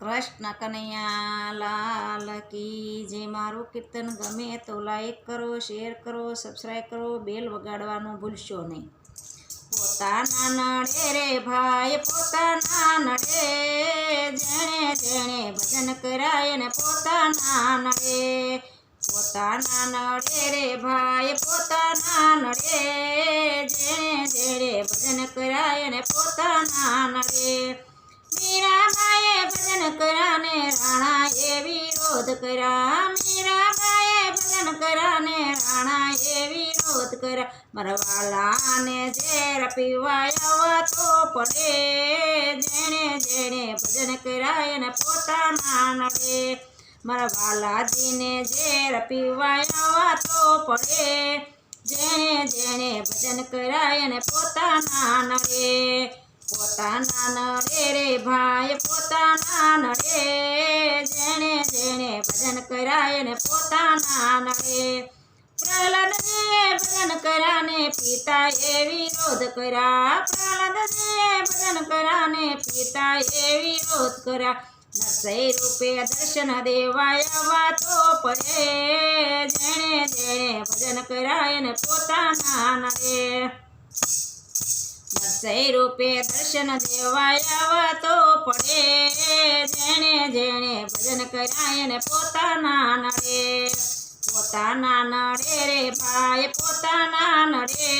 કૃષ્ણ કનૈયા લાલ કી જે મારું કીર્તન ગમે તો લાઈક કરો શેર કરો સબસ્ક્રાઈબ કરો બેલ વગાડવાનું ભૂલશો નહીં. પોતાના નડે રે ભાઈ, પોતાના નડે. જેણે જેણે ભજન કરાય ને પોતાના નડે. પોતાના નડે રે ભાઈ, પોતાના નડે. જેણે જેણે ભજન કરાય ને પોતાના નડે. ભજન કરાને એ વિરોધ કરા મીરા બાએ ભજન કરાને એ વિરોધ કર્યા. મરવાલાને ઝેર પીવાયા તો પડે જેણે જેણે ભજન કરાય ને પોતાના નડે. મારા વાલાજીને ઝેર પીવાયા તો પડે જેણે જેણે ભજન કરાય ને પોતાના નડે પોતાના નડે રે ભાઈ પોતાના નડે, જેણે જેણે ભજન કર્યા એને પોતાના નડે. પ્રહલાદજીએ ભજન કર્યાને પિતાએ વિરોધ કર્યા. પ્રહલાદજીએ ભજન કર્યાને પિતાએ વિરોધ કર્યા. નરસઈ રૂપે દર્શન દેવાય વાતો પડે, જેણે જેણે ભજન કર્યા ને પોતાના નડે. નરસઈ રૂપે દર્શન દેવાય વાતો પડે જેણે જેણે ભજન કરાય ને પોતાના નડે. પોતાના નડે રે ભાઈ, પોતાના નડે.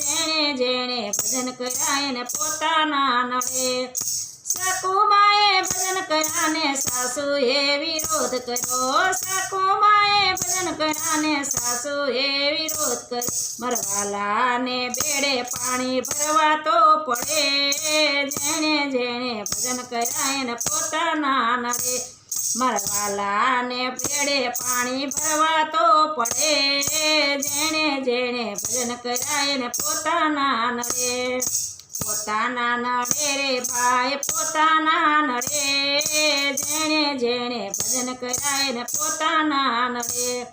જેણે જેણે ભજન કરાય ને પોતાના નડે. સકુમાએ ભજન કર્યાને સાસુએ વિરોધ કર્યો. સકુમાએ ભજન કર્યાને સાસુએ વિરોધ કર્યો. મરવાલાને બેડે પાણી ભરવા તો પડે. જેણે જેણે ભજન કર્યા એને પોતાના નરે મરવાલાને બેડે પાણી ભરવા તો પડે. જેણે જેણે ભજન કર્યા એને પોતાના નડે પોતાના નડે રે ભાઈ, પોતાના નડે. જેણે જેણે ભજન કરાય ને પોતાના નડે.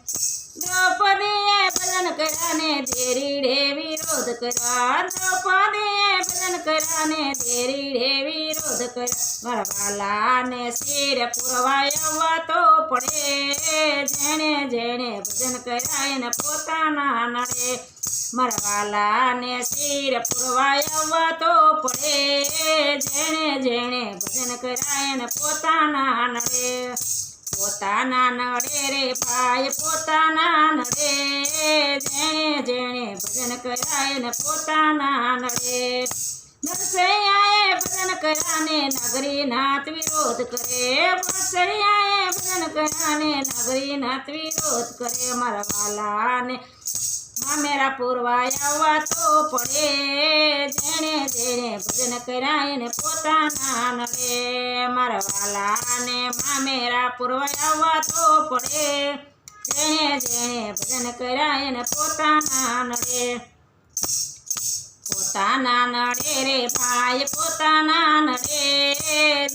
દ્રૌપદીએ ભજન કર્યાને ધેરીડે વિરોધ કર્યા. દ્રૌપદીએ ભજન કર્યાને ધેરીડે વિરોધ કર્યા. વાલાને શિર પુરવાય તો પડે. જેણે જેણે ભજન કરાય ને પોતાના નડે. મરવાલાને શિર પુરવાય તો પડે. જેણે જેણે ભજન કરાય ને પોતાના નડે. પોતાના નડે રે ભાઈ, પોતાના નડે. જેણે જેણે ભજન કરાય ને પોતાના નડે. નરસૈયાએ ભજન કર્યાને નાગરીનાથ વિરોધ કરે. નરસૈયાએ ભજન કર્યાને નાગરીનાથ વિરોધ કરે. મારા વાલાને મામેરા પૂરવાય તો પડે. જેણે જેણે ભજન કરાય ને પોતાના નવે મારા વાલાને મામેરા પૂરવાય તો પડે. જેણે જેણે ભજન કરાય ને પોતાના નડે. પોતાના નડે રે ભાઈ, પોતાના નડે.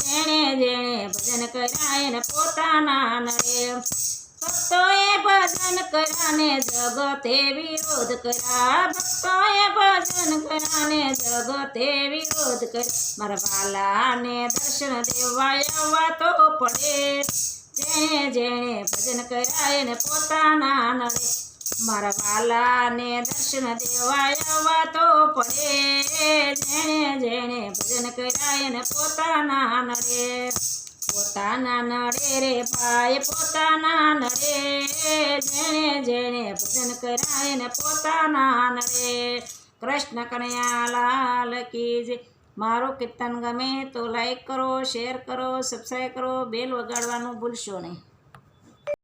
જેણે જેણે ભજન કરાય ને પોતાના નડે. ભક્તોએ ભજન કર્યાને જગતે વિરોધ કર્યા. ભક્તોએ ભજન કરાને જગતે વિરોધ કર્યા. મારા વાલાને દર્શન દેવાય તો પડે. જેણે જેણે ભજન કરાય ને પોતાના નળે મારા વાલાને દર્શન દેવાય તો પડે. જેણે જેણે ભજન કરાય ને પોતાના નડે. પોતાના નરે રે ભાઈ, પોતાના નરે જેણે જેણે ભજન કરાય ને પોતાના નરે કૃષ્ણ કનૈયા લાલ કી મારું કીર્તન ગમે તો લાઈક કરો શેર કરો સબસ્ક્રાઈબ કરો બેલ વગાડવાનું ભૂલશો નહીં.